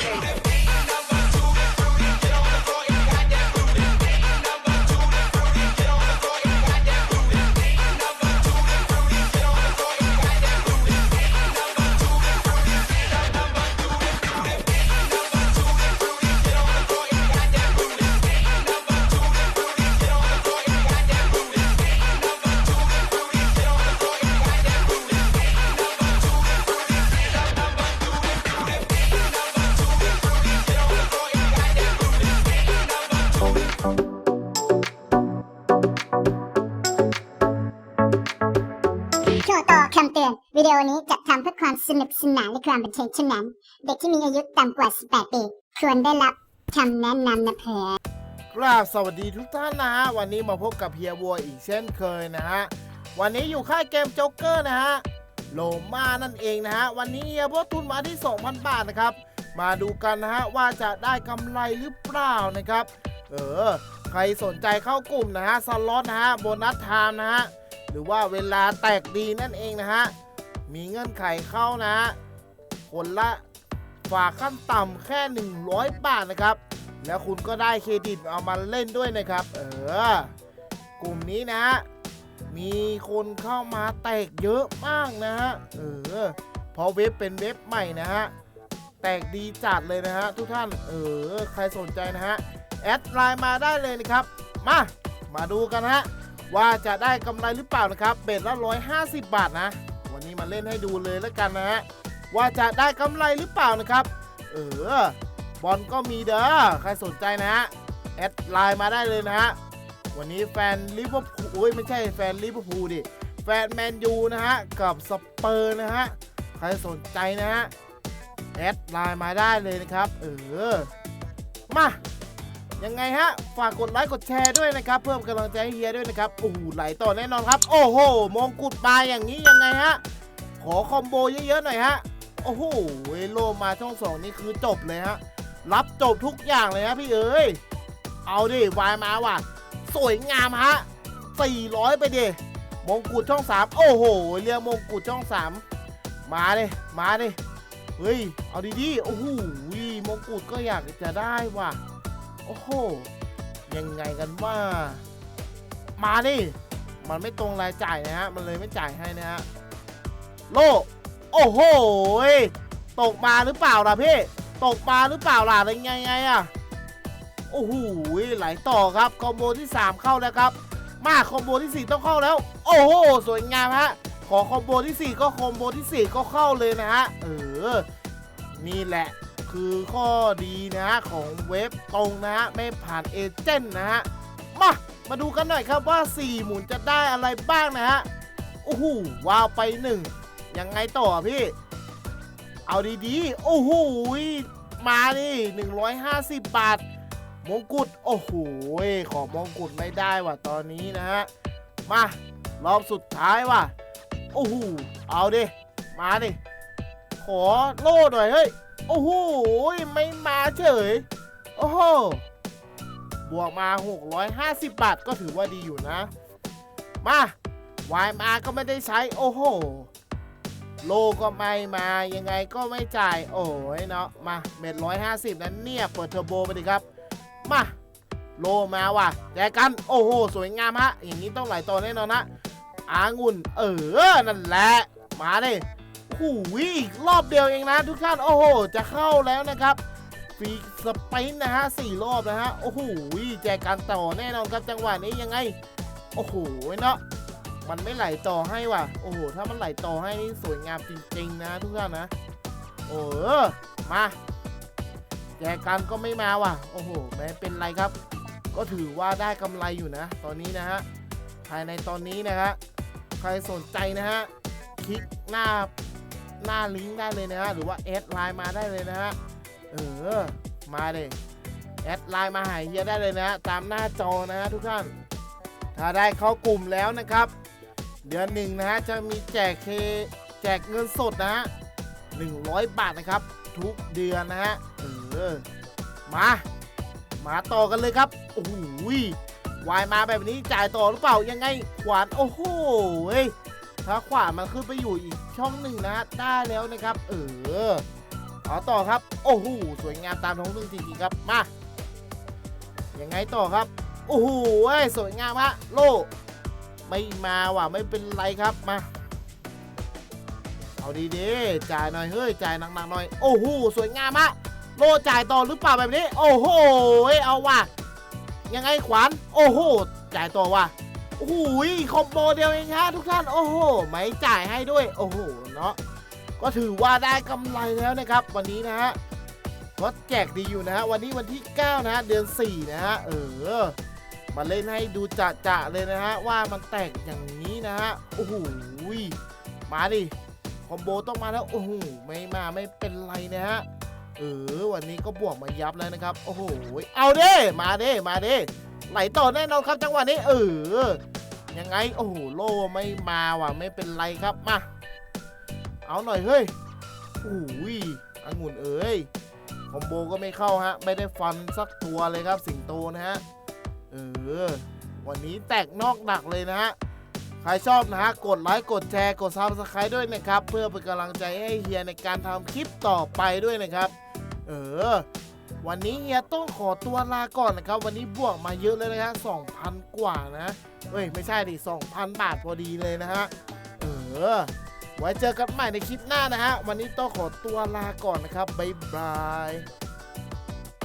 Hey. ช่วต่อคำเตือน วิดีโอนี้จัดทำเพื่อความสนุกสนานและความบันเทิงเท่านั้น เด็กที่มีอายุต่ำกว่า 18 ปี ควรได้รับคำแนะนำนะเพื่อกราบสวัสดีทุกท่านนะฮะ วันนี้มาพบกับเฮียวัวอีกเช่นเคยนะฮะ วันนี้อยู่ค่ายเกมโจ๊กเกอร์นะฮะโลมานั่นเองนะฮะ วันนี้เฮียวัวทุนมาที่ 2,000 บาทนะครับ มาดูกันนะฮะว่าจะได้กำไรหรือเปล่านะครับ เออ ใครสนใจเข้ากลุ่มนะฮะสล็อตนะฮะโบนัสไทม์นะฮะหรือว่าเวลาแตกดีนั่นเองนะฮะมีเงื่อนไขเข้านะฮะคนละฝากขั้นต่ำแค่ 100 บาทนะครับ แล้วคุณก็ได้เครดิตเอามาเล่นด้วยนะครับ เออ กลุ่มนี้นะฮะมีคนเข้ามาแตกเยอะมากนะฮะ เออเพราะเว็บเป็นเว็บใหม่นะฮะ แตกดีจัดเลยนะฮะทุกท่าน เออ ใครสนใจนะฮะ แอดไลน์มาได้เลยนะครับ มา มาดูกันฮะว่าจะได้กำไรหรือเปล่านะครับเบ็ดละ 150 บาทนะ วันนี้มาเล่นให้ดูเลยแล้วกันนะฮะว่าจะได้กำไรหรือเปล่านะครับ เออบอลก็มีเด้อใครสนใจนะฮะแอดไลน์มาได้เลยนะฮะวันนี้แฟนลิเวอร์พูลอุ้ยไม่ใช่แฟนลิเวอร์พูลดิแฟนแมนยูนะฮะกับสเปอร์นะฮะใครสนใจนะฮะแอดไลน์มาได้เลยนะครับ เออมา ยังไงฮะ ฝากกดไลค์กดแชร์ด้วยนะครับ เพิ่มกำลังใจให้เฮียด้วยนะครับโอ้โหไหลต่อแน่นอนครับ โอ้โหมงกุฎมาอย่างนี้ยังไงฮะ ขอคอมโบเยอะๆหน่อยฮะ โอ้โหเวโลมาช่องสองนี่คือจบเลยฮะ รับจบทุกอย่างเลยนะพี่เอ้ยเอาดิวายมาว่ะ สวยงามฮะ 400 ไปดิมงกุฎช่อง 3 โอ้โห เรียกมงกุฎช่อง 3 มาดิมาดิเฮ้ย เอาดีๆ โอ้โหมงกุฎก็อยากจะได้ว่ะ โอ้โห ยังไงกันว่า มาดิมันไม่ตรงรายจ่ายนะฮะ มันเลยไม่จ่ายให้นะฮะ โล โอ้โห ตกมาหรือเปล่าล่ะพี่ ตกมาหรือเปล่าล่ะอะไรไงไงอะโอ้โห ไหลต่อครับ คอมโบที่ 3 เข้าแล้วครับ มาคอมโบที่ 4 ต้องเข้าแล้ว โอ้โห สวยงามฮะ ขอคอมโบที่ 4 ก็คอมโบที่ 4 ก็เข้าเลยนะฮะ เออ นี่แหละ คือข้อดีนะฮะของเว็บตรงนะฮะไม่ผ่านเอเจนต์นะฮะมามาดูกันหน่อยครับว่า 4 หมุนจะได้อะไรบ้างนะฮะโอ้โหว้าวไป 1 ยังไงต่อพี่ เอาดีๆ โอ้โหมาดิ150 บาท มงกุฎโอ้โหขอมงกุฎไม่ได้ว่ะตอนนี้นะฮะมารอบสุดท้ายว่ะโอ้โหเอาดิมาดิขอโล่หน่อยเฮ้ย โอ้โหไม่มาเฉย โอ้โห บวกมา 650 บาทก็ถือว่าดีอยู่นะ มาวายมาก็ไม่ได้ใช้ โอ้โห โลก็ไม่มา ยังไงก็ไม่จ่าย โอ้ยเนาะ มาเม็ดร้อยห้าสิบนั้นเนี่ย เปิดเทอร์โบไปดิครับ มา โลมาว่ะแจกัน โอ้โห สวยงามฮะ อย่างนี้ต้องหลายต่อแน่นอนนะอางุ่น เออ นั่นแหละ มาเลย หูยรอบเดียวเองนะทุกท่าน โอ้โห จะเข้าแล้วนะครับฟรีสไปนนะฮะสี่รอบนะฮะ โอ้โหแจกันต่อแน่นอนครับจังหวะนี้ยังไง โอ้โหเนาะมันไม่ไหลต่อให้ว่ะ โอ้โห ถ้ามันไหลต่อให้นี่สวยงามจริงๆนะทุกท่านนะ โอ้เออมาแจกันก็ไม่มาว่ะ โอ้โหไม่เป็นไรครับ ก็ถือว่าได้กำไรอยู่นะ ตอนนี้นะฮะ ภายในตอนนี้นะฮะ ใครสนใจนะฮะ คลิกหน้า หน้าลิงก์ได้เลยนะฮะหรือว่าแอดไลน์มาได้เลยนะฮะเออมาเลยแอดไลน์มาหาเฮียได้เลยนะฮะตามหน้าจอนะฮะทุกท่าน ถ้าได้เข้ากลุ่มแล้วนะครับ เดือนหนึ่งนะฮะจะมีแจกเคแจกเงินสดนะฮะ100บาทนะครับ ทุกเดือนนะฮะเออมามาต่อกันเลยครับโอ้โหวายมาแบบนี้จ่ายต่อหรือเปล่ายังไงขวานโอ้โหเฮ้ย ถ้าขวามันขึ้นไปอยู่อีกช่องหนึ่งนะฮะได้แล้วนะครับ เออเอต่อครับ โอ้โหสวยงามตามท้องเรื่องจริงๆครับมายังไงต่อครับโอ้โหสวยงามฮะโลไม่มาว่ะไม่เป็นไรครับมา เอาดีๆจ่ายหน่อยเฮ้ยจ่ายหนักๆหน่อยโอ้โหสวยงามฮะโลจ่ายต่อหรือเปล่าแบบนี้ โอ้โหเอาว่ะยังไงขวานโอ้โหจ่ายต่อว่ะ โอ้โหคอมโบเดียวเองฮะทุกท่าน โอ้โห ไม่จ่ายให้ด้วย โอ้โห เนาะ ก็ถือว่าได้กำไรแล้วนะครับ วันนี้นะฮะก็แจกดีอยู่นะฮะ วันนี้วันที่ 9 นะฮะ เดือน 4 นะฮะ เออ มาเล่นให้ดูจะจะๆเลยนะฮะ ว่ามันแตกอย่างนี้นะฮะ โอ้โห มาดิ คอมโบต้องมาแล้ว โอ้โห ไม่มาไม่เป็นไรนะฮะ เออ วันนี้ก็บวกมายับแล้วนะครับ โอ้โห เอาเด้ มาเด้ มาเด้ ไหลต่อแน่นอนครับจังหวะนี้เออยังไงโอ้โหโลไม่มาว่ะไม่เป็นไรครับมาเอาหน่อยเฮ้ยอุ้ยองุ่นเอ้ยคอมโบก็ไม่เข้าฮะ ไม่ได้ฟันสักตัวเลยครับสิงโตนะฮะเออวันนี้แตกนอกหนักเลยนะฮะใครชอบนะฮะกดไลค์กดแชร์กดซับสไครต์ด้วยนะครับ เพื่อเป็นกำลังใจให้เฮียในการทำคลิปต่อไปด้วยนะครับ เออ วันนี้เฮียต้องขอตัวลาก่อนนะครับ วันนี้บวกมาเยอะเลยนะฮะ2,000กว่านะเฮ้ยไม่ใช่ดิ2,000บาทพอดีเลยนะฮะเออ ไว้เจอกันใหม่ในคลิปหน้านะฮะ วันนี้ต้องขอตัวลาก่อนนะครับบ๊ายบาย